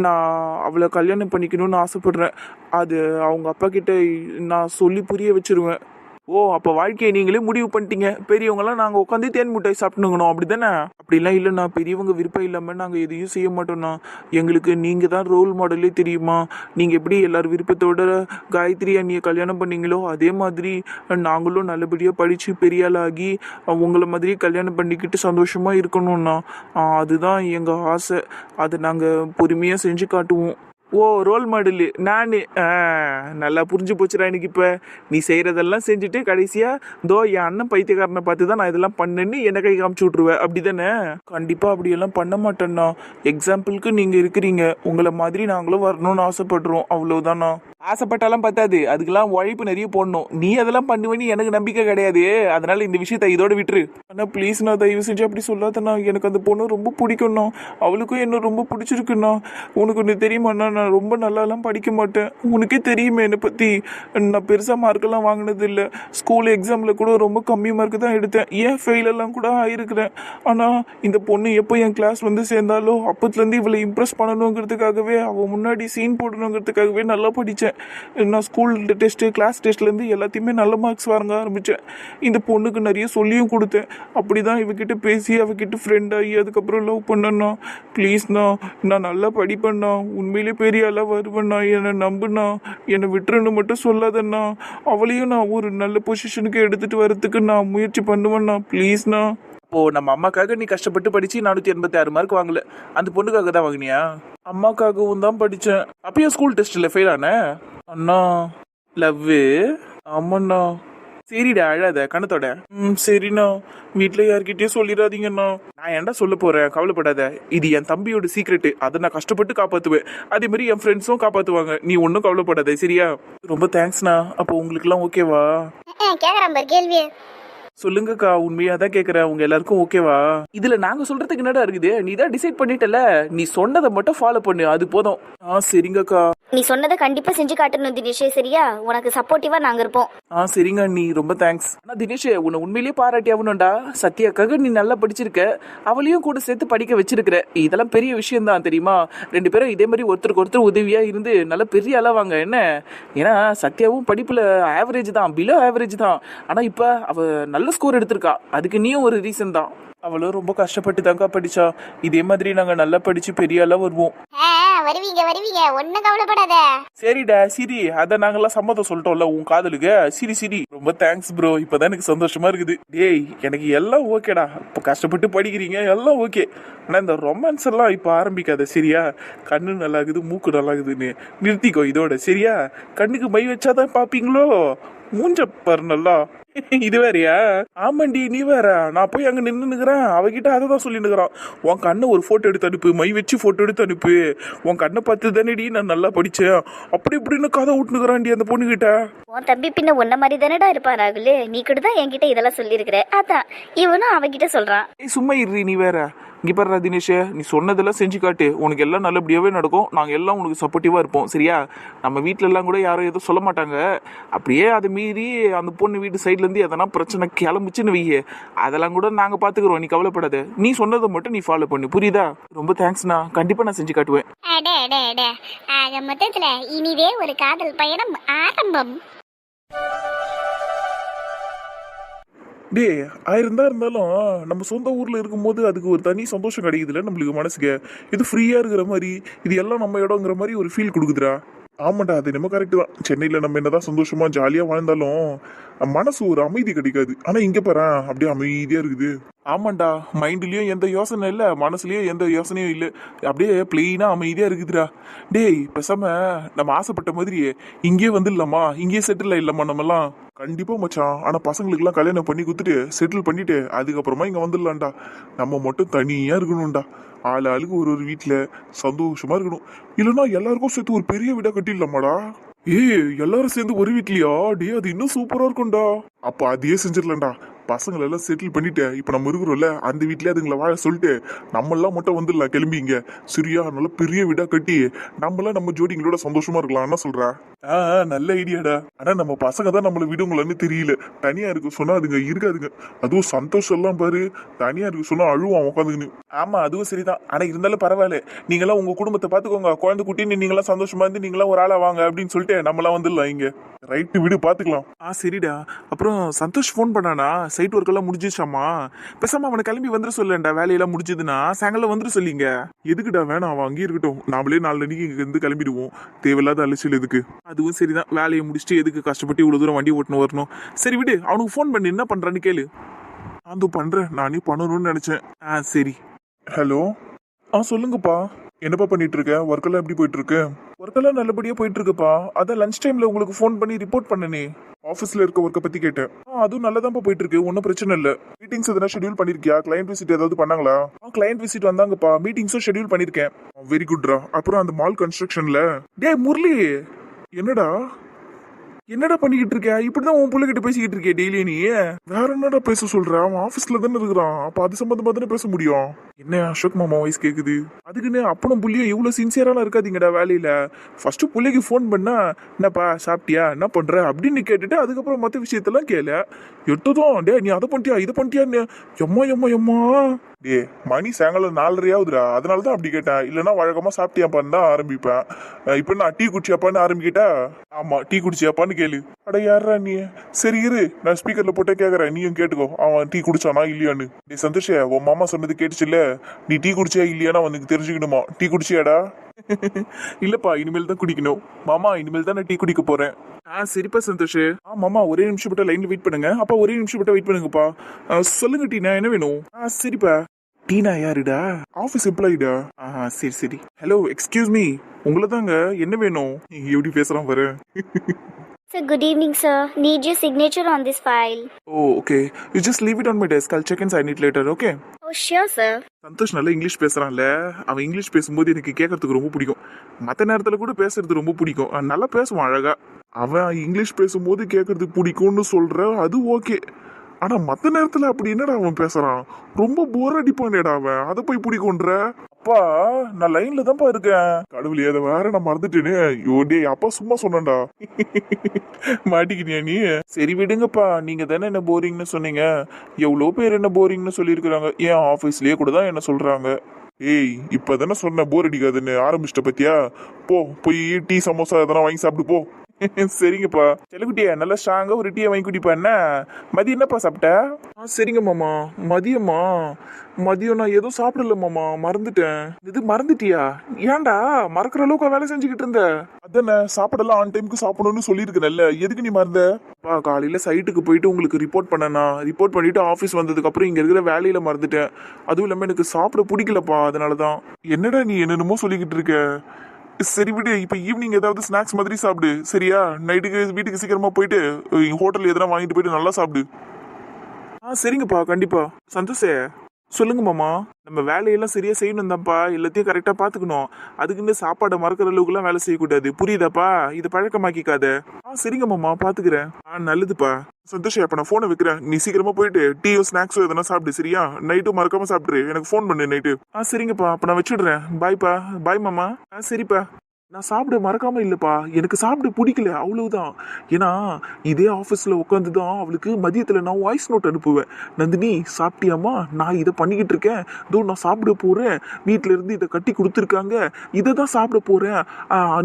நான் அவளை கல்யாணம் பண்ணிக்கணும்னு ஆசைப்பட்றேன். அது அவங்க அப்பா கிட்ட நான் சொல்லி புரிய வச்சுருவேன். ஓ அப்போ வாழ்க்கையை நீங்களே முடிவு பண்ணிட்டீங்க. பெரியவங்கலாம் நாங்கள் உட்காந்து தேன் மிட்டாய் சாப்பிட்டுங்கணும் அப்படி தானே அப்படிலாம் இல்லைண்ணா. பெரியவங்க விருப்பம் இல்லாமல் நாங்கள் எதையும் செய்ய மாட்டோம்ண்ணா. எங்களுக்கு நீங்கள் தான் ரோல் மாடலே தெரியுமா? நீங்கள் எப்படி எல்லார் விருப்பத்தோட காயத்ரி அண்ணியை கல்யாணம் பண்ணீங்களோ அதே மாதிரி நாங்களும் நல்லபடியாக படித்து பெரியாளாகி உங்களை மாதிரி கல்யாணம் பண்ணிக்கிட்டு சந்தோஷமாக இருக்கணும்ண்ணா. அதுதான் எங்கள் ஆசை. அதை நாங்கள் பொறுமையாக செஞ்சு காட்டுவோம். ஓ ரோல் மாடலு நான். நல்லா புரிஞ்சு போச்சுடா எனக்கு இப்போ. நீ செய்கிறதெல்லாம் செஞ்சுட்டு கடைசியாக தோ என் அண்ணன் பைத்தியக்காரனை பார்த்து தான் நான் இதெல்லாம் பண்ணேன்னு என்ன கை காமிச்சு விட்ருவேன் அப்படி தானே கண்டிப்பாக அப்படியெல்லாம் பண்ண மாட்டேன்னா எக்ஸாம்பிளுக்கு நீங்கள் இருக்கிறீங்க. உங்களை மாதிரி நாங்களும் வரணும்னு ஆசைப்படுறோம். அவ்வளோதானா ஆசைப்பட்டாலாம் பத்தாது. அதுக்கெல்லாம் உழைப்பு நிறைய போடணும். நீ அதெல்லாம் பண்ணுவேன்னு எனக்கு நம்பிக்கை கிடையாது. அதனால இந்த விஷயத்தை இதோட விட்டுரு. அண்ணா ப்ளீஸ் நான் தயவு செஞ்சு அப்படி சொல்லாதண்ணா. எனக்கு அந்த பொண்ணு ரொம்ப பிடிக்கும்ண்ணா. அவளுக்கும் என்ன ரொம்ப பிடிச்சிருக்குண்ணா. உனக்கு ஒன்று தெரியுமாண்ணா? நான் ரொம்ப நல்லாலாம் படிக்க மாட்டேன். உனக்கே தெரியுமே என்னை பற்றி நான் பெருசாக மார்க்கெல்லாம் வாங்கினது இல்லை ஸ்கூல் எக்ஸாமில் கூட ரொம்ப கம்மி மார்க் தான் எடுத்தேன். ஏன் ஃபெயிலெல்லாம் கூட ஆகிருக்கிறேன் ஆனால் இந்த பொண்ணு எப்போ என் கிளாஸ் வந்து சேர்ந்தாலோ அப்பத்துலேருந்து இவளை இம்ப்ரெஸ் பண்ணணுங்கிறதுக்காகவே அவள் முன்னாடி சீன் போடணுங்கிறதுக்காகவே நல்லா படித்தேன் நான் ஸ்கூல் டெஸ்ட்டு கிளாஸ் டெஸ்ட்லேருந்து எல்லாத்தையுமே நல்ல மார்க்ஸ் வாங்க ஆரம்பித்தேன் இந்த பொண்ணுக்கு நிறைய சொல்லியும் கொடுத்தேன். அப்படி தான் இவகிட்ட பேசி அவகிட்ட ஃப்ரெண்ட் ஆகி அதுக்கப்புறம் லவ் பண்ணேன்னா ப்ளீஸ்ண்ணா நான் நல்லா படிப்பேண்ணா உண்மையிலே பெரிய ஆளாக வருவேண்ணா. என்னை நம்புண்ணா. என்னை விட்டுருன்னு மட்டும் சொல்லாதண்ணா. அவளையும் நான் ஒரு நல்ல பொசிஷனுக்கு எடுத்துகிட்டு வரதுக்கு நான் முயற்சி பண்ணுவேண்ணா. ப்ளீஸ்ண்ணா இப்போ நம்ம அம்மாக்காக நீ கஷ்டப்பட்டு படிச்சு நானூற்றி எண்பத்தி ஆறு மார்க் வாங்கல. அந்த பொண்ணுக்காக தான் வாங்கினியா? அம்மாக்காகவும் தான் படித்தேன் அப்பயும் ஸ்கூல் டெஸ்ட்டில் ஃபெயில் ஆனேன் அண்ணா. லவ்வு ஆமாண்ணா. சரிடா அழாத கணத்தோட ம் சரிண்ணா. வீட்டில் யார்கிட்டயும் சொல்லிடாதீங்கண்ணா. நான் ஏன்டா சொல்ல போறேன்? கவலைப்படாத. இது என் தம்பியோட சீக்ரெட்டு அதை நான் கஷ்டப்பட்டு காப்பாற்றுவேன் அதே மாதிரி என் ஃப்ரெண்ட்ஸும் காப்பாற்றுவாங்க நீ ஒன்றும் கவலைப்படாத சரியா? ரொம்ப தேங்க்ஸ்ண்ணா அப்போ உங்களுக்குலாம் ஓகேவா கேக்குறேன் கேள்வி சொல்லுங்கக்கா உண்மையா தான் கேக்குறேன். உங்க எல்லாருக்கும் ஓகேவா இதுல நாங்க சொல்றதுக்கு என்னடா இருக்குது? நீ தான் டிசைட் பண்ணிட்டல. நீ சொன்னதை மட்டும் ஃபாலோ பண்ணு. அது போதும். ஆ சரிங்கக்கா. நீ சொன்னதை கண்டிப்பா செஞ்சு காட்டணும் தினேஷே சரியா? உனக்கு சப்போர்ட்டிவா நாங்க இருப்போம். ஆ சரிங்க அண்ணி. ரொம்ப தேங்க்ஸ் ஆனா தினேஷ் உன்னை உண்மையிலேயே பாராட்டி ஆகணும்டா சத்யாக்காக நீ நல்லா படிச்சிருக்க. அவளையும் கூட சேர்த்து படிக்க வச்சிருக்கிற. இதெல்லாம் பெரிய விஷயம் தான் தெரியுமா? ரெண்டு பேரும் இதே மாதிரி ஒருத்தருக்கு ஒருத்தர் உதவியா இருந்து நல்ல பெரிய ஆளாவாங்க என்ன? ஏன்னா சத்யாவும் படிப்புல ஆவரேஜ் தான். பிலோ ஆவரேஜ் தான். ஆனா இப்ப அவ நல்ல ஸ்கோர் எடுத்திருக்கா. அதுக்கு நீயும் ஒரு ரீசன் தான். அவளும் ரொம்ப கஷ்டப்பட்டு தாங்க படிச்சா. இதே மாதிரி நாங்க நல்லா படிச்சு பெரிய ஆளா வருவோம். ஆ வருவீங்க வருவீங்க. ஒன்னும் கவலைப்படாத. சரிடா சிரி. அத நாங்கெல்லாம் சம்மதம் சொல்லிட்டோம்ல உன் காதலுக்கு. சிரி சிரி. ரொம்ப தேங்க்ஸ் ப்ரோ இப்பதான் எனக்கு சந்தோஷமா இருக்குது. டேய் எனக்கு எல்லாம் ஓகேடா இப்போ கஷ்டப்பட்டு படிக்கிறீங்க எல்லாம் ஓகே ஆனா இந்த ரொமான்ஸ் எல்லாம் இப்போ ஆரம்பிக்காத சரியா? கண்ணு நல்லா இருக்குது மூக்கு நல்லா இருக்குதுன்னு. நிறுத்திக்கோ இதோட சரியா? கண்ணுக்கு மை வச்சாதான் பாப்பீங்களோ? மூஞ்ச பாரு நல்லா இது வேறயா? ஆமாண்டி நீ வேற. நான் போய் அங்க நின்று நிக்கிறேன். அவகிட்ட அதை தான் சொல்லி நிக்கிறான் உன் கண்ணை ஒரு போட்டோ எடுத்து அனுப்பு. மை வச்சு போட்டோ எடுத்து அனுப்பு. உன் கண்ணை பார்த்து தானேடி நான் நல்லா படிச்சேன். அப்படி இப்படின்னு கதை விட்டுனுக்குறான்டி அந்த பொண்ணுகிட்ட. உன் தம்பி பின்ன உன்ன மாதிரி தானடா இருப்பா ராகுல். நீ கூட தான் என்கிட்ட இதெல்லாம் சொல்லியிருக்கிற. அதான். இவனும் அவகிட்ட சொல்றான். ஏய் சும்மா இரு நீ வேற. இங்கே பாரு தினேஷே நீ சொன்னதெல்லாம் செஞ்சு காட்டு. உனக்கு எல்லாம் நல்லபடியாகவே நடக்கும். நாங்கள் எல்லாம் உனக்கு சப்போர்ட்டிவாக இருப்போம். சரியா? நம்ம வீட்டிலலாம் கூட யாரும் எதுவும் சொல்ல மாட்டாங்க. அப்படியே அதை மீறி அந்த பொண்ணு வீட்டு சைட்லேருந்து எதனா பிரச்சனை கிளம்புச்சுன்னு வையே. அதெல்லாம் கூட நாங்கள் பார்த்துக்குறோம் நீ கவலைப்படாத. நீ சொன்னதை மட்டும் நீ ஃபாலோ பண்ணு. புரியுதா? ரொம்ப தேங்க்ஸ்ண்ணா கண்டிப்பாக நான் செஞ்சு காட்டுவேன். மொத்தத்தில் இனிதே ஒரு காதல் பயணம் ஆரம்பம். டே ஆயிரம் தான் இருந்தாலும் நம்ம சொந்த ஊரில் இருக்கும்போது அதுக்கு ஒரு தனி சந்தோஷம் கிடைக்குதுல நம்மளுக்கு மனசுக்கு. இது ஃப்ரீயாக இருக்கிற மாதிரி இது எல்லாம் நம்ம இடங்கிற மாதிரி ஒரு ஃபீல் கொடுக்குதுடா. ஆமாண்டா அது நம்ம கரெக்டு தான். சென்னையில் நம்ம என்னதான் சந்தோஷமாக ஜாலியாக வாழ்ந்தாலும் மனசு ஒரு அமைதி கிடைக்காது. ஆனால் இங்கே பாரு அப்படியே அமைதியாக இருக்குது. ஆமாண்டா மைண்ட்லேயும் எந்த யோசனை இல்லை மனசுலேயும் எந்த யோசனையும் இல்லை. அப்படியே பிளெயினாக அமைதியாக இருக்குதுடா. டேய் பேசாம நம்ம ஆசைப்பட்ட மாதிரி இங்கேயே வந்துடலாமா? இங்கேயே செட்டில் இல்லைம்மா நம்மலாம் கண்டிப்பா மச்சான். ஆனா பசங்களுக்குலாம் கல்யாணம் பண்ணி கொடுத்துட்டு செட்டில் பண்ணிட்டு அதுக்கப்புறமா இங்க வந்துடலாம்டா. நம்ம மட்டும் தனியா இருக்கணும்டா. ஆள் ஆளுக்கு ஒரு ஒரு வீட்டுல சந்தோஷமா இருக்கணும். இல்லைன்னா எல்லாருக்கும் சேர்த்து ஒரு பெரிய வீடா கட்டிடலாமாடா? ஏய் எல்லாரும் சேர்ந்து ஒரு வீட்லயா? டே அது இன்னும் சூப்பரா இருக்கும்டா. அப்ப அதையே செஞ்சிடலாம்டா. பசங்களை எல்லாம் செட்டில் பண்ணிட்டு இப்போ நம்ம இருக்கிறோம்ல அந்த வீட்லயே அதுங்களை வாழ சொல்லிட்டு நம்மளாம் மட்டும் வந்துடலாம் கிளம்பி இங்கே சரியா நல்லா பெரிய வீடாக கட்டி நம்மளாம் நம்ம ஜோடிங்களோட சந்தோஷமா இருக்கலாம். என்ன சொல்ற? ஆ நல்ல ஐடியாடா ஆனால் நம்ம பசங்க தான் நம்மளை விடுங்களான்னு தெரியல. தனியாக இருக்கு சொன்னால் அதுங்க இருக்காதுங்க. அதுவும் சந்தோஷம் எல்லாம் பாரு. தனியாக இருக்கு சொன்னால் அழுவான் உட்காந்துக்குன்னு ஆமாம் அதுவும் சரிதான். ஆனால் இருந்தாலும் பரவாயில்ல. நீங்களாம் உங்கள் குடும்பத்தை பார்த்துக்கோங்க. குழந்தை குட்டின்னு நீங்களாம் சந்தோஷமா இருந்து நீங்களாம் ஒரு ஆளாக வாங்க அப்படின்னு சொல்லிட்டு நம்மளாம் வந்துடலாம் இங்கே. ரைட்டு விடு பார்த்துக்கலாம். ஆ சரிடா. அப்புறம் சந்தோஷ் ஃபோன் பண்ணானா? சைட் ஒர்க் எல்லாம் முடிஞ்சிச்சாமா பேசாம அவனை கிளம்பி வந்துட சொல்லேன்டா வேலையெல்லாம் முடிஞ்சதுன்னா சாயங்காலம் வந்துட சொல்லிங்க. எதுக்குடா வேணாம் அவன் அங்கேயே இருக்கட்டும். நாமளே நாலு அன்னைக்கு இங்க இருந்து கிளம்பிடுவோம். தேவையில்லாத அலைச்சல் எதுக்கு? அதுவும் சரிதான். வேலையை முடிச்சுட்டு எதுக்கு கஷ்டப்பட்டு இவ்வளவு தூரம் வண்டி ஓட்டணும் வரணும்? சரி விடு அவனுக்கு ஃபோன் பண்ணி என்ன பண்றான்னு கேளு. அந்த பண்றேன். நானே பண்ணணும்னு நினைச்சேன். ஆ சரி. ஹலோ? ஆ சொல்லுங்கப்பா. என்னப்பா பண்ணிட்டு இருக்க? ஒர்க் எல்லாம் எப்படி போயிட்டு இருக்கு? ஒர்க்கெல்லாம் நல்லபடியா போயிட்டு இருக்குப்பா. அதான் லஞ்ச் டைம்ல உங்களுக்கு ஃபோன் பண்ணி ரிப்போர்ட் பண்ணனே. ஆஃபீஸ்ல இருக்க ஒர்க்கை பத்தி கேட்டேன். ஆ அதுவும் நல்லதான்ப்பா போயிட்டு இருக்கு ஒன்றும் பிரச்சனை இல்லை. மீட்டிங்ஸ் எதனா ஷெட்யூல் பண்ணிருக்கியா? கிளைண்ட் விசிட் ஏதாவது பண்ணாங்களா? ஆ கிளைண்ட் விசிட் வந்தாங்கப்பா. மீட்டிங்ஸும் ஷெடியூல் பண்ணியிருக்கேன் வெரி குட்ரா அப்புறம் அந்த மால் கன்ஸ்ட்ரக்ஷன்ல டே முரளி! என்னடா? என்னடா பண்ணிக்கிட்டு இருக்க? இப்படிதான் உன் பிள்ளைகிட்ட பேசிக்கிட்டு இருக்கே டெய்லி நீ. வேற என்னடா பேச சொல்ற? அவன் ஆபீஸ்ல தானே இருக்கிறான். அப்ப அது சம்பந்தமா தானே பேச முடியும்? என்ன அசோக் மாமா வாய்ஸ் கேக்குது? அதுக்குன்னு அப்பனும் புள்ளியும் இவ்வளவு சின்சியராலாம் இருக்காதீங்கடா வேலையில. ஃபர்ஸ்ட் புள்ளைக்கு ஃபோன் பண்ணா என்னப்பா சாப்பிட்டியா? என்ன பண்ற? அப்படின்னு கேட்டுட்டு அதுக்கப்புறம் மற்ற விஷயத்தெல்லாம் கேளு. எட்டதும் டே நீ அதை பண்ணிட்டியா? இதை பண்ணிட்டியான்னு? எம்மா எம்மா எம்மா. டே மணி சாயங்காலம் நாலரையாவதுடா. அதனால தான் அப்படி கேட்டேன். இல்லைன்னா வழக்கமாக சாப்பிட்டியாப்பான்னு தான் ஆரம்பிப்பேன். இப்போ நான் டீ குடிச்சியாப்பான்னு ஆரம்பிக்கிட்டா? ஆமாம் டீ குடிச்சியாப்பான்னு கேளு. அட யாரா நீ? சரி இரு. நான் ஸ்பீக்கரில் போட்டே கேட்குறேன் நீயும் கேட்டுக்கோ. அவன் டீ குடிச்சானா இல்லையான்னு. டே சந்தோஷ உன் மாமா சொன்னது கேட்டுச்சுல்ல? நீ டீ குடிச்சியா இல்லையான்னு அவனுக்கு தெரிஞ்சுக்கணுமா? டீ குடிச்சியாடா? இல்லப்பா இனிமேல் தான் குடிக்கணும். மாமா இனிமேல் தான் நான் டீ குடிக்க போறேன். ஆ சரிப்பா சந்தோஷ். ஆ மாமா ஒரே நிமிஷம் மட்டும் லைன்ல வெயிட் பண்ணுங்க. அப்பா ஒரே நிமிஷம் மட்டும் வெயிட் பண்ணுங்கப்பா சொல்லுங்க டீனா என்ன வேணும்? ஆ சரிப்பா. டீனா யாருடா? ஆபீஸ் எம்ப்ளாயிடா ஆ சரி சரி. ஹலோ எக்ஸ்கியூஸ் மீ உங்களை தாங்க என்ன வேணும்? எப்படி பேசுறான் பாரு. Sir, good evening, sir. Need your signature on this file. Oh okay you just leave it on my desk I'll check and sign it later okay Oh, sure, sir. Santhosh நல்லா English பேசுறான்ல. அவன் English பேசும்போது எனக்கு கேட்கறதுக்கு ரொம்ப பிடிக்கும். மற்ற நேரத்துல கூட பேசுறது ரொம்ப பிடிக்கும். நல்லா பேசுவான் அழகா. அவன் இங்கிலீஷ் பேசும்போது கேட்கறதுக்கு பிடிக்கும்னு சொல்ற அது ஓகே. ஆனா மத்த நேரத்துல அப்படி என்னடா அவன் பேசுறான்? ரொம்ப போர் அடிப்பானேடா அவன். அதை போய் பிடிக்கும்ன்ற? அப்பா நான் லைன்ல தான்ப்பா இருக்கேன். கடவுளே அதை வேற நான் மறந்துட்டேனே. ஐயோ டேய் அப்பா சும்மா சொன்னேன்டா. மாட்டிக்கிட்டியா நீ? சரி விடுங்கப்பா. நீங்க தானே என்ன போரிங்னு சொன்னீங்க? எவ்வளோ பேர் என்ன போரிங்னு சொல்லியிருக்கிறாங்க? ஏன் ஆஃபீஸ்லயே கூட தான் என்ன சொல்றாங்க? ஏய் இப்போ தானே சொன்ன போர் அடிக்காதுன்னு. ஆரம்பிச்சிட்ட பத்தியா? போ போய் டீ சமோசா எதனா வாங்கி சாப்பிட்டு போ. சரிங்கப்பா. செல்லக்குட்டியா நல்லா ஸ்ட்ராங்கா ஒரு டீயை வாங்கி குடிப்பா என்ன? மதியம் என்னப்பா சாப்பிட்ட? ஆ சரிங்க மாமா. மதியமா மதியம் நான் எதுவும் சாப்பிடல மாமா. மறந்துட்டேன். இது மறந்துட்டியா? ஏன்டா? மறக்கிற அளவுக்கு வேலை செஞ்சுக்கிட்டு இருந்த? அதானே சாப்பிடலாம் ஆன் டைமுக்கு சாப்பிடணும்னு சொல்லியிருக்கேன்ல எதுக்கு நீ மறந்த? அப்பா காலையில சைட்டுக்கு போயிட்டு உங்களுக்கு ரிப்போர்ட் பண்ணனா? ரிப்போர்ட் பண்ணிட்டு ஆஃபீஸ் வந்ததுக்கு அப்புறம் இங்க இருக்கிற வேலையில மறந்துட்டேன். அதுவும் இல்லாம எனக்கு சாப்பிட பிடிக்கலப்பா அதனால தான் என்னடா நீ என்னென்னமோ சொல்லிக்கிட்டு இருக்க? சரி விடு இப்போ ஈவினிங் ஏதாவது ஸ்நாக்ஸ் மாதிரி சாப்பிடு சரியா? நைட்டுக்கு வீட்டுக்கு சீக்கிரமா போயிட்டு ஹோட்டல் எதனா வாங்கிட்டு போயிட்டு நல்லா சாப்பிடு. ஆ சரிங்கப்பா கண்டிப்பா. சந்தோஷே. சொல்லுங்க மாமா. நம்ம வேலையெல்லாம் சரியா செய்யணும் தான்ப்பா எல்லாத்தையும் கரெக்டா பாத்துக்கணும். அதுக்குன்னு சாப்பாடை மறக்கிற அளவுக்குலாம் வேலை செய்யக்கூடாது. புரியுதாப்பா? இது பழக்கமாக்கிக்காத. ஆ சரிங்க மாமா. பாத்துக்கிறேன். ஆ நல்லதுப்பா. சந்தோஷம் அப்போ நான் போனை வைக்கிறேன். நீ சீக்கிரமா போயிட்டு டீயோ ஸ்நாக்ஸோ எதனா சாப்பிடு சரியா? நைட்டும் மறக்காம சாப்பிட்டுரு. எனக்கு ஃபோன் பண்ணு நைட்டு ஆ சரிங்கப்பா. அப்ப நான் வச்சுடுறேன். பாய்ப்பா பாய் மாமா. ஆ சரிப்பா. நான் சாப்பிட மறக்காம இல்லைப்பா. எனக்கு சாப்பிட பிடிக்கல அவ்வளவுதான். ஏன்னா இதே ஆஃபீஸில் உட்காந்து தான் அவளுக்கு மதியத்தில் நான் வாய்ஸ் நோட் அனுப்புவேன். நந்தினி சாப்பிட்டியாம்மா? நான் இதை பண்ணிக்கிட்டு இருக்கேன். இதோ நான் சாப்பிட போகிறேன் வீட்டிலேருந்து இதை கட்டி கொடுத்துருக்காங்க. இதை தான் சாப்பிட போகிறேன்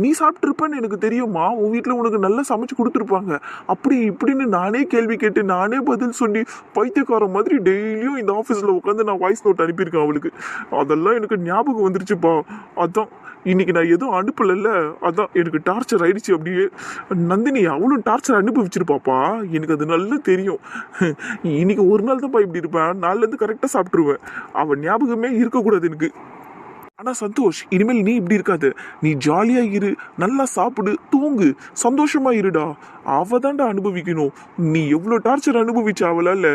நீ சாப்பிட்ருப்பேன்னு எனக்கு தெரியுமா உன் வீட்டில் உனக்கு நல்லா சமைச்சு கொடுத்துருப்பாங்க. அப்படி இப்படின்னு நானே கேள்வி கேட்டு நானே பதில் சொல்லி பைத்தியக்கார மாதிரி டெய்லியும் இந்த ஆஃபீஸில் உட்காந்து நான் வாய்ஸ் நோட் அனுப்பியிருக்கேன் அவளுக்கு. அதெல்லாம் எனக்கு ஞாபகம் வந்துருச்சுப்பா. அதான். இன்னைக்கு நான் எதுவும் அனுப்பலைல்ல. அதான் எனக்கு டார்ச்சர் ஆயிடுச்சு. அப்படியே நந்தினி அவளும் டார்ச்சர் அனுபவிச்சிருப்பாப்பா. எனக்கு அது நல்லா தெரியும். இன்னைக்கு ஒரு நாள் தான்ப்பா இப்படி இருப்பேன். நாள்லேருந்து கரெக்டாக சாப்பிட்ருவேன் அவன் ஞாபகமே இருக்கக்கூடாது எனக்கு. ஆனால் சந்தோஷ் இனிமேல் நீ இப்படி இருக்காது. நீ ஜாலியாக இரு நல்லா சாப்பிடு தூங்கு. சந்தோஷமா இருடா. அவ தான்டா அனுபவிக்கணும். நீ எவ்வளோ டார்ச்சர் அனுபவிச்ச அவளால்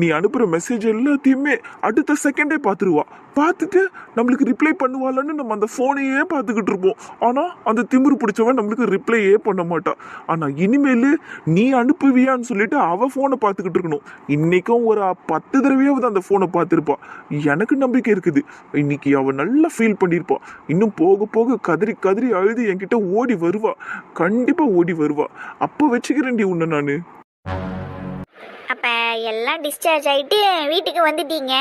நீ அனுப்புகிற மெசேஜ் எல்லாத்தையுமே அடுத்த செகண்டே பார்த்துருவா பார்த்துட்டு நம்மளுக்கு ரிப்ளை பண்ணுவாளன்னு நம்ம அந்த ஃபோனையே பார்த்துக்கிட்டு இருப்போம். ஆனால் அந்த திமிரு பிடிச்சவன் நம்மளுக்கு ரிப்ளையே பண்ண மாட்டான் ஆனால் இனிமேல் நீ அனுப்புவியான்னு சொல்லிட்டு அவள் ஃபோனை பார்த்துக்கிட்டு இருக்கணும். இன்றைக்கும் ஒரு பத்து தடவையாவது அந்த ஃபோனை பார்த்துருப்பா எனக்கு நம்பிக்கை இருக்குது. இன்னைக்கு அவள் நல்ல ஃபீல் பண்ணியிருப்போம் இன்னும் போக போக கதறி கதறி அழுது என்கிட்ட ஓடி வருவா. கண்டிப்பா ஓடி வருவா. அப்போ வச்சுக்கிறேன்டி உன்னை நான். அப்போ எல்லாம் டிஸ்சார்ஜ் ஆகிட்டு வீட்டுக்கு வந்துட்டீங்க.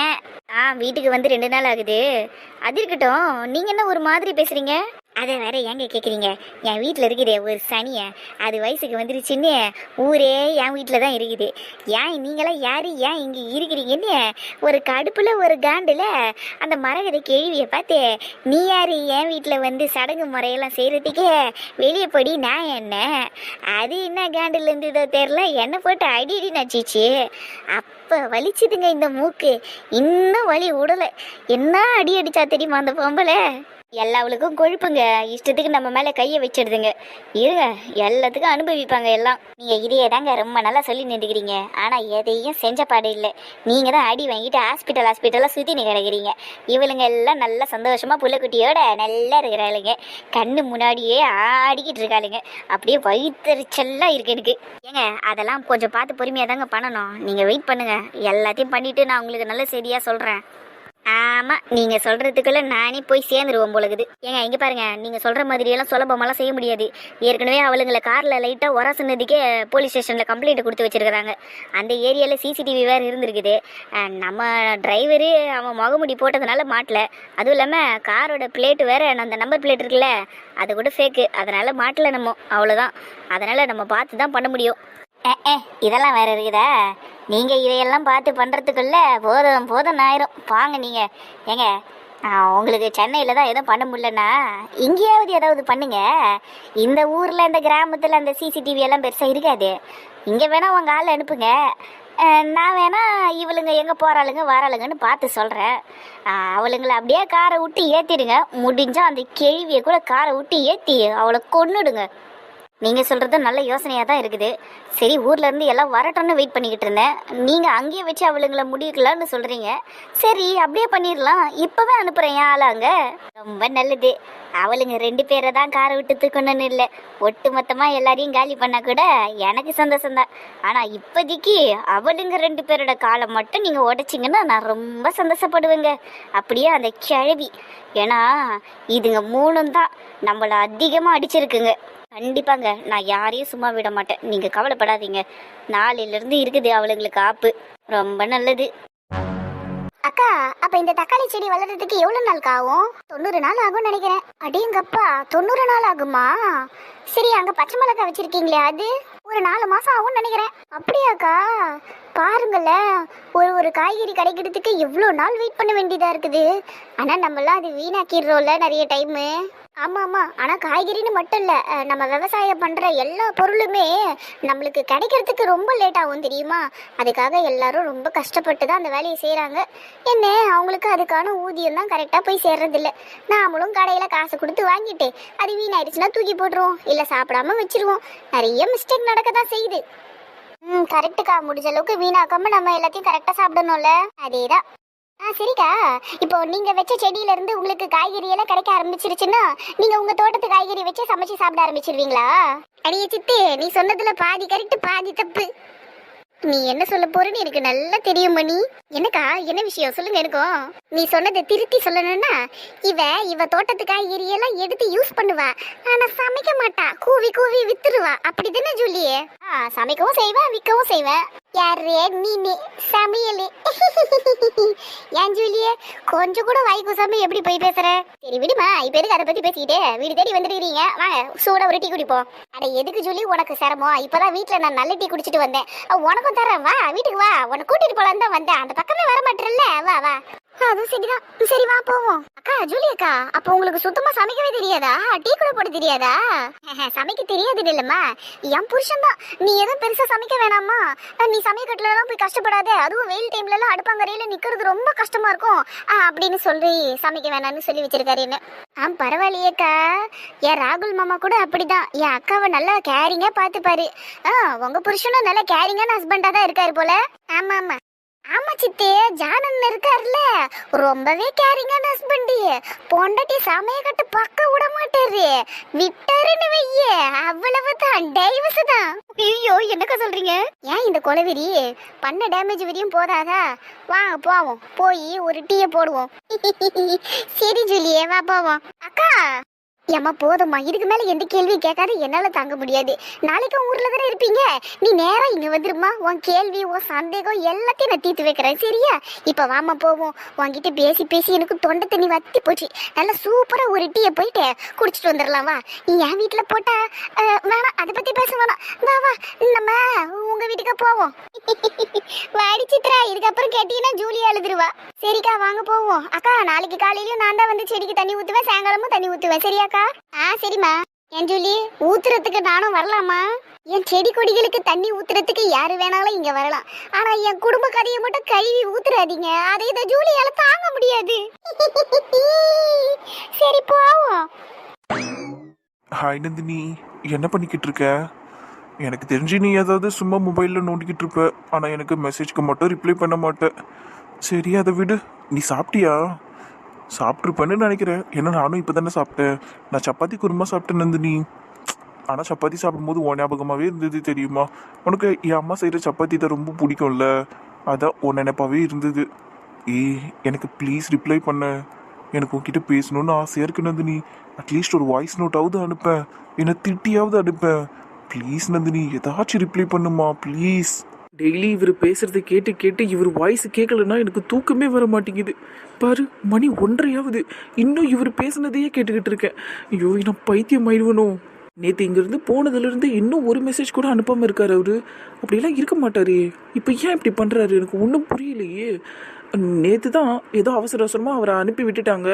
ஆ வீட்டுக்கு வந்து ரெண்டு நாள் ஆகுது. அது இருக்கட்டும் நீங்கள் என்ன ஒரு மாதிரி பேசுகிறீங்க அதை வேற ஏங்க கேட்குறீங்க என் வீட்டில் இருக்குதே ஒரு சனியை. அது வயசுக்கு வந்துருச்சுன்னு ஊரே என் வீட்டில் தான் இருக்குது. ஏன் நீங்களாம் யார்? ஏன் இங்கே இருக்கிறீங்கன்னு ஒரு கடுப்பில் ஒரு காண்டில் அந்த மரகத கேள்வியை பார்த்து நீ யார்? என் வீட்டில் வந்து சடங்கு முறையெல்லாம் செய்கிறதுக்கே வெளியே படி நான் என்ன? அது என்ன காண்டில் இருந்ததோ தெரில என்ன போட்டு அடி அடி நச்சிச்சு அப்போ வலிச்சுதுங்க இந்த மூக்கு. இன்னும் வலி விடலை என்ன அடி அடிச்சா தெரியுமா அந்த பொம்பளை? எல்லாவளுக்கும் கொழுப்புங்க. இஷ்டத்துக்கு நம்ம மேலே கையை வச்சிடுதுங்க. இருங்க எல்லாத்துக்கும் அனுபவிப்பாங்க எல்லாம். நீங்கள் இதையே தாங்க ரொம்ப நல்லா சொல்லி நின்றுக்கிறீங்க. ஆனால் எதையும் செஞ்ச பாடு இல்லை. நீங்கள் தான் அடி வாங்கிட்டு ஹாஸ்பிட்டல் ஹாஸ்பிட்டலாக சுற்றி கிடக்குறீங்க. இவளுங்க எல்லாம் நல்லா சந்தோஷமாக புள்ளக்குட்டியோட நல்லா இருக்கிறாளுங்க. கண்ணு முன்னாடியே ஆடிக்கிட்டு இருக்காளுங்க. அப்படியே வயிற்றுச்செல்லாம் இருக்கு எனக்கு. ஏங்க அதெல்லாம் கொஞ்சம் பார்த்து பொறுமையாக தாங்க பண்ணணும். நீங்கள் வெயிட் பண்ணுங்கள் எல்லாத்தையும் பண்ணிவிட்டு நான் உங்களுக்கு நல்ல செய்தியாக சொல்கிறேன் ஆமாம் நீங்கள் சொல்கிறதுக்குள்ள நானே போய் சேர்ந்துருவோம் போலகுது. ஏங்க இங்கே பாருங்க நீங்கள் சொல்கிற மாதிரியெல்லாம் சுலபமெல்லாம் செய்ய முடியாது. ஏற்கனவே அவளுங்களை காரில் லைட்டாக சொன்னதுக்கே போலீஸ் ஸ்டேஷனில் கம்ப்ளைண்ட் கொடுத்து வச்சிருக்கிறாங்க. அந்த ஏரியாவில் சிசிடிவி வேறு இருந்திருக்குது. நம்ம டிரைவரு அவன் முகமுடி போட்டதுனால மாட்டல. அதுவும் இல்லாமல் காரோட பிளேட் வேறு அந்த நம்பர் பிளேட் இருக்குல்ல அது கூட ஃபேக்கு அதனால் மாட்டல நம்ம அவ்வளோதான் அதனால் நம்ம பார்த்து தான் பண்ண முடியும். ஏ ஏ இதெல்லாம் வேற இருக்குதா? நீங்கள் இதையெல்லாம் பார்த்து பண்ணுறதுக்குள்ள போதும் போதும் ஆயிரும் வாங்க நீங்கள் ஏங்க உங்களுக்கு சென்னையில் தான் எதுவும் பண்ண முடியலன்னா இங்கேயாவது ஏதாவது பண்ணுங்க. இந்த ஊரில் இந்த கிராமத்தில் அந்த சிசிடிவி எல்லாம் பெருசாக இருக்காது. இங்கே வேணால் உங்கள் ஆள் அனுப்புங்க. நான் வேணா இவளுங்க எங்கே போகிறாளுங்க வராளுங்கன்னு பார்த்து சொல்கிறேன் அவளுங்களை அப்படியே காரை விட்டு ஏற்றிடுங்க முடிஞ்சால் அந்த கேள்வியை கூட காரை விட்டு ஏற்றி அவளை கொன்னுடுங்க. நீங்கள் சொல்கிறது நல்ல யோசனையாக தான் இருக்குது. சரி ஊரில் இருந்து எல்லாம் வரட்டும்னு வெயிட் பண்ணிக்கிட்டு இருந்தேன். நீங்கள் அங்கேயே வச்சு அவளுங்களை முடிக்கலான்னு சொல்கிறீங்க சரி அப்படியே பண்ணிடலாம். இப்போவே அனுப்புகிறேன் ஏன் ஆளாங்க ரொம்ப நல்லது. அவளுங்க ரெண்டு பேரை தான் காரை விட்டு தூக்கணும்னு இல்லை. ஒட்டு மொத்தமாக எல்லாரையும் காலி பண்ணால் கூட எனக்கு சந்தோஷம் தான். ஆனால் இப்போதைக்கு அவளுங்க ரெண்டு பேரோட காலை மட்டும் நீங்கள் உடைச்சிங்கன்னா நான் ரொம்ப சந்தோஷப்படுவேங்க. அப்படியே அந்த கிழவி. ஏன்னா இதுங்க மூணும் தான் நம்மளை அதிகமாக அடிச்சிருக்குங்க. கண்டிப்பாங்க. நான் யாரையும் சும்மா விட மாட்டேன். நீங்க கவலைப்படாதீங்க. நாளையிலிருந்து இருக்குது அவளுங்களுக்கு ஆப்பு. ரொம்ப நல்லது. அக்கா அப்ப இந்த தக்காளி செடி வளர்றதுக்கு எவ்வளவு நாள் ஆகும்? தொண்ணூறு நாள் ஆகும்னு நினைக்கிறேன். அடேங்கப்பா தொண்ணூறு நாள் ஆகுமா? சரி அங்க பச்சை மிளகாய் வச்சிருக்கீங்களே அது? ஒரு நாலு மாசம் ஆகும்னு நினைக்கிறேன். அப்படியாக்கா? பாருங்களேன் ஒரு ஒரு காய்கறி கிடைக்கிறதுக்கு எவ்வளோ நாள் வெயிட் பண்ண வேண்டியதா இருக்குது? ஆனா நம்மளாம் அது வீணாக்கிடுறோம்ல நிறைய டைமு ஆமா ஆமா. ஆனா காய்கறின்னு மட்டும் இல்ல நம்ம விவசாயம் பண்ற எல்லா பொருளுமே நம்மளுக்கு கிடைக்கிறதுக்கு ரொம்ப லேட் ஆகும் தெரியுமா? அதுக்காக எல்லாரும் ரொம்ப கஷ்டப்பட்டு தான் அந்த வேலையை செய்கிறாங்க என்ன அவங்களுக்கு அதுக்கான ஊதியம் தான் கரெக்டா போய் சேர்றதில்ல. நாமளும் கடையில காசு கொடுத்து வாங்கிட்டு அது வீணாயிடுச்சுன்னா தூக்கி போட்டுருவோம். இல்லை சாப்பிடாம வச்சிருவோம். நிறைய மிஸ்டேக் நடக்க தான் செய்யுது. ம் கரெக்டுக்கா முடிஞ்ச அளவுக்கு வீணாக்காம நம்ம எல்லாத்தையும் கரெக்டா சாப்பிடணும்ல? அதேதான். ஆ சரிக்கா. இப்போ நீங்க வச்ச செடியில இருந்து உங்களுக்கு காய்கறி எல்லாம் கிடைக்க ஆரம்பிச்சிருச்சுன்னா நீங்க உங்க தோட்டத்து காய்கறி வச்சு சமைச்சு சாப்பிட ஆரம்பிச்சிருவீங்களா? அடியே சித்து நீ சொன்னதுல பாதி கரெக்ட் பாதி தப்பு. நீ என்ன சொல்ல போறேன்னு எனக்கு நல்லா தெரியும் மணி. என்னக்கா என்ன விஷயம்? சொல்லுங்க எனக்கும் நீ சொன்னதை திருத்தி சொல்லணும்னா இவ இவ தோட்டத்து எரியெல்லாம் எடுத்து யூஸ் பண்ணுவா. ஆனா சமைக்க மாட்டா. கூவி கூவி வித்துருவா. அப்படிதானே ஜூலியே? ஆ சமைக்கவும் செய்வா விற்கவும் செய்வேன் யாரே நீனே சமையலே. சமையலு ஏன் ஜூலியே கொஞ்சம் கூட வாய் எப்படி போய் பேசுற? சரி விடுமா. இப்ப எதுக்கு அதை பத்தி பேசிட்டே வீடு தேடி வந்துருக்கீங்க வாங்க சூட ஒரு டீ குடிப்போம். அட எதுக்கு ஜூலி உனக்கு சிரமம்? இப்பதான் வீட்டுல நான் நல்ல டீ குடிச்சிட்டு வந்தேன். உனக்கு உனக்கும் தரேன் வா வீட்டுக்கு வா. உன்னை கூட்டிட்டு போலான்னு தான் வந்தேன். அந்த பக்கமே வர மாட்டேன்ல வா வா. அதுவும் சரிதான். சரி வா போவோம். அக்கா ஜூலி அக்கா அப்போ உங்களுக்கு சுத்தமா சமைக்கவே தெரியாதா? டீ கூட போட தெரியாதா? சமைக்க தெரியாது இல்லம்மா. என் புருஷன் தான் நீ எதுவும் பெருசா சமைக்க வேணாமா நீ சமையக்கட்டுல எல்லாம் போய் கஷ்டப்படாத. அதுவும் வெயில் டைம்ல எல்லாம் அடுப்பாங்கரையில நிக்கிறது ரொம்ப கஷ்டமா இருக்கும். அப்படின்னு சொல்லி சமைக்க வேணாம்னு சொல்லி வச்சிருக்காரு என்ன. ஆ பரவாயில்லையேக்கா. என் ராகுல் மாமா கூட அப்படிதான். என் அக்காவை நல்லா கேரிங்கா பாத்துப்பாரு ஆ உங்க புருஷனும் நல்லா கேரிங்கான ஹஸ்பண்டா தான் இருக்காரு போல. ஆமா ஆமா ஆமா சித்தே ஜானன் இருக்காருல்ல ரொம்பவே கேரிங்கான ஹஸ்பண்ட் பொண்டாட்டி சமய கட்டு பக்க விட மாட்டாரு விட்டாருன்னு வைய அவ்வளவுதான் டைவர்ஸ் தான். ஐயோ என்னக்கா சொல்றீங்க? ஏன் இந்த கொலவெறி? பண்ண டேமேஜ் வரையும் போதாதா? வாங்க போவோம். போய் ஒரு டீயை போடுவோம். சரி ஜூலியே வா போவோம். அக்கா! ஏம்மா போதும்மா. இதுக்கு மேல எந்த கேள்வி கேட்காத. என்னால தாங்க முடியாது. நாளைக்கு உன் ஊர்ல தானே இருப்பீங்க? நீ நேரா இங்க வந்துருமா உன் கேள்வி உன் சந்தேகம் எல்லாத்தையும் நான் தீர்த்து வைக்கிறேன். சரியா? இப்ப வாமா போவோம். உன்கிட்ட பேசி பேசி எனக்கு தொண்டை தண்ணி வத்தி போச்சு. நல்லா சூப்பரா ஒரு டீயை போயிட்டு குடிச்சிட்டு வந்துடலாம் வா. நீ என் வீட்டுல போட்டா அஹ், வேணாம் அதை பத்தி பேச வேணாம். வா வா. நம்ம உங்க வீட்டுக்கு போவோம். வாடி சித்ரா. இதுக்கப்புறம் கேட்டீங்கன்னா ஜூலியா எழுதுருவா. சரிக்கா வாங்க போவோம். அக்கா நாளைக்கு காலையிலயும் நான் தான் வந்து செடிக்கு தண்ணி ஊத்துவேன் சாயங்காலமும் தண்ணி ஊத்துவேன். சரியாக்கா? ஆ சரிம்மா. என் ஜூலி ஊத்துறதுக்கு நானும் வரலாமா? என் செடி கொடிகளுக்கு தண்ணி ஊத்துறதுக்கு யாரு வேணாலும் இங்க வரலாம். ஆனா என் குடும்ப கதையை மட்டும் கழுவி ஊத்துறாதீங்க. அதை இந்த ஜூலியால தாங்க முடியாது. சரி போவோம். ஹாய் நந்தினி. என்ன பண்ணிக்கிட்டு இருக்க? எனக்கு தெரிஞ்சு நீ ஏதாவது சும்மா மொபைலில் நோண்டிக்கிட்டு இருப்ப. ஆனால் எனக்கு மெசேஜ்க்கு மட்டும் ரிப்ளை பண்ண மாட்டேன் சரி அதை விடு. நீ சாப்பிட்டியா? சாப்பிட்ருப்பேன்னு நினைக்கிறேன். ஏன்னா நானும் இப்போ தானே சாப்பிட்டேன். நான் சப்பாத்தி குருமா சாப்பிட்டேன் நந்தினி. ஆனால் சப்பாத்தி சாப்பிடும்போது உன் ஞாபகமாகவே இருந்தது தெரியுமா? உனக்கு என் அம்மா செய்கிற சப்பாத்தி தான் ரொம்ப பிடிக்கும்ல. அதான் உன் நினைப்பாகவே இருந்தது. ஏய் எனக்கு ப்ளீஸ் ரிப்ளை பண்ண. எனக்கு உன்கிட்ட பேசணும்னு ஆசையாக இருக்கு நந்தினி. அட்லீஸ்ட் ஒரு வாய்ஸ் நோட்டாவது அனுப்பேன். என்னை திட்டியாவது அனுப்பேன். ப்ளீஸ் நந்தினி ஏதாச்சும் ரிப்ளை பண்ணுமா? ப்ளீஸ் டெய்லி இவர் பேசுறத கேட்டு கேட்டு இவர் வாய்ஸ் கேட்கலன்னா எனக்கு தூக்கமே வர மாட்டேங்குது. பாரு மணி ஒன்றையாவது இன்னும் இவர் பேசுனதையே கேட்டுக்கிட்டு இருக்கேன். ஐயோ நான் பைத்தியம் ஆயிடுவனோ. நேற்று இங்கேருந்து போனதுலேருந்து இன்னும் ஒரு மெசேஜ் கூட அனுப்பாமல் இருக்கார் அவரு. அப்படிலாம் இருக்க மாட்டாரே. இப்போ ஏன் இப்படி பண்ணுறாரு எனக்கு ஒன்றும் புரியலையே. நேற்று தான் ஏதோ அவசர அவசரமாக அவரை அனுப்பி விட்டுட்டாங்க.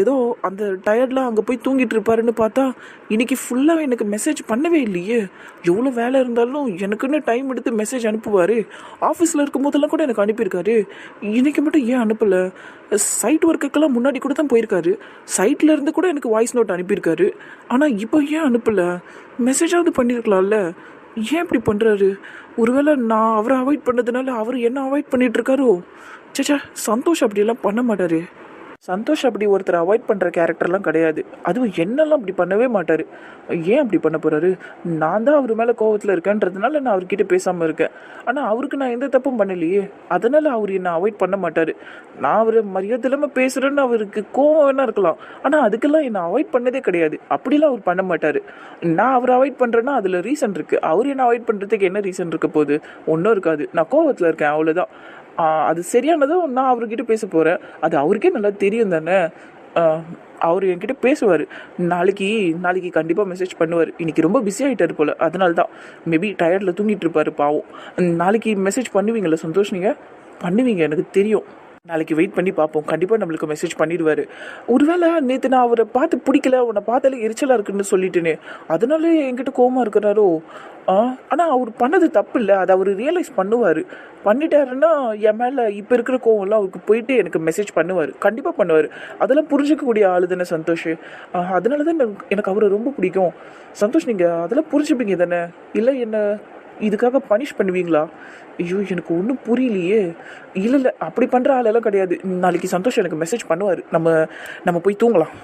ஏதோ அந்த டயர்டில் அங்கே போய் தூங்கிட்டு இருப்பாருன்னு பார்த்தா இன்னைக்கு ஃபுல்லாக எனக்கு மெசேஜ் பண்ணவே இல்லையே. எவ்வளோ வேலை இருந்தாலும் எனக்குன்னு டைம் எடுத்து மெசேஜ் அனுப்புவார். ஆஃபீஸில் இருக்கும் போதெல்லாம் கூட எனக்கு அனுப்பியிருக்காரு. இன்றைக்கி மட்டும் ஏன் அனுப்பலை? சைட் ஒர்க்குக்கெல்லாம் முன்னாடி கூட தான் போயிருக்காரு. சைட்டில் இருந்து கூட எனக்கு வாய்ஸ் நோட் அனுப்பியிருக்காரு. ஆனால் இப்போ ஏன் அனுப்பலை? மெசேஜாவது பண்ணியிருக்கலாம்ல ஏன் இப்படி பண்ணுறாரு ஒருவேளை நான் அவரை அவாய்ட் பண்ணதுனால அவர் என்ன அவாய்ட் பண்ணிகிட்ருக்காரோ சச்சா சேச்சா சந்தோஷ் அப்படியெல்லாம் பண்ண மாட்டாரு. சந்தோஷ் அப்படி ஒருத்தர் அவாய்ட் பண்ணுற கேரக்டர்லாம் கிடையாது. அதுவும் என்னெல்லாம் அப்படி பண்ணவே மாட்டார். ஏன் அப்படி பண்ண போகிறாரு நான் தான் அவர் மேலே கோவத்தில் இருக்கேன்றதுனால நான் அவர்கிட்ட பேசாமல் இருக்கேன். ஆனால் அவருக்கு நான் எந்த தப்பும் பண்ணலையே. அதனால் அவர் என்னை அவாய்ட் பண்ண மாட்டார். நான் அவர் மரியாதை இல்லாமல் பேசுகிறேன்னு அவருக்கு கோவம் வேணா இருக்கலாம். ஆனால் அதுக்கெல்லாம் என்னை அவாய்ட் பண்ணதே கிடையாது. அப்படிலாம் அவர் பண்ண மாட்டார். நான் அவரை அவாய்ட் பண்ணுறேன்னா அதில் ரீசன் இருக்குது அவர் என்ன அவாய்ட் பண்ணுறதுக்கு என்ன ரீசன் இருக்க போகுது? ஒன்றும் இருக்காது. நான் கோவத்தில் இருக்கேன் அவ்வளோதான் அது சரியானதும் நான் அவர்கிட்ட பேச போகிறேன் அது அவருக்கே நல்லா தெரியும் தானே? அவர் என்கிட்ட பேசுவார். நாளைக்கு நாளைக்கு கண்டிப்பாக மெசேஜ் பண்ணுவார். இன்றைக்கி ரொம்ப பிஸி ஆகிட்டார் போல். அதனால தான் மேபி டயர்டில் தூங்கிட்டு இருப்பார் பாவம். நாளைக்கு மெசேஜ் பண்ணுவீங்களா சந்தோஷ் நீங்கள் பண்ணுவீங்க எனக்கு தெரியும். நாளைக்கு வெயிட் பண்ணி பார்ப்போம். கண்டிப்பாக நம்மளுக்கு மெசேஜ் பண்ணிடுவார். ஒருவேளை நேற்று நான் அவரை பார்த்து பிடிக்கல உன்னை பார்த்தாலே எரிச்சலாக இருக்குன்னு சொல்லிட்டேனே. அதனால என்கிட்ட கோமா இருக்கிறாரோ? ஆனால் அவர் பண்ணது தப்பு இல்லை அதை அவர் ரியலைஸ் பண்ணுவார். பண்ணிட்டாருன்னா என் மேலே இப்போ இருக்கிற கோவம்லாம் அவருக்கு போயிட்டு எனக்கு மெசேஜ் பண்ணுவார். கண்டிப்பாக பண்ணுவார். அதெல்லாம் புரிஞ்சிக்கக்கூடிய ஆளு தானே சந்தோஷ். ஆ, அதனால தான் எனக்கு அவரை ரொம்ப பிடிக்கும். சந்தோஷ் நீங்கள் அதெல்லாம் புரிஞ்சுப்பீங்க தானே? இல்லை என்ன இதுக்காக பனிஷ் பண்ணுவீங்களா? ஐயோ எனக்கு ஒன்றும் புரியலையே. இல்லை இல்லை அப்படி பண்ணுற ஆளெல்லாம் கிடையாது. நாளைக்கு சந்தோஷம் எனக்கு மெசேஜ் பண்ணுவார். நம்ம நம்ம போய் தூங்கலாம்.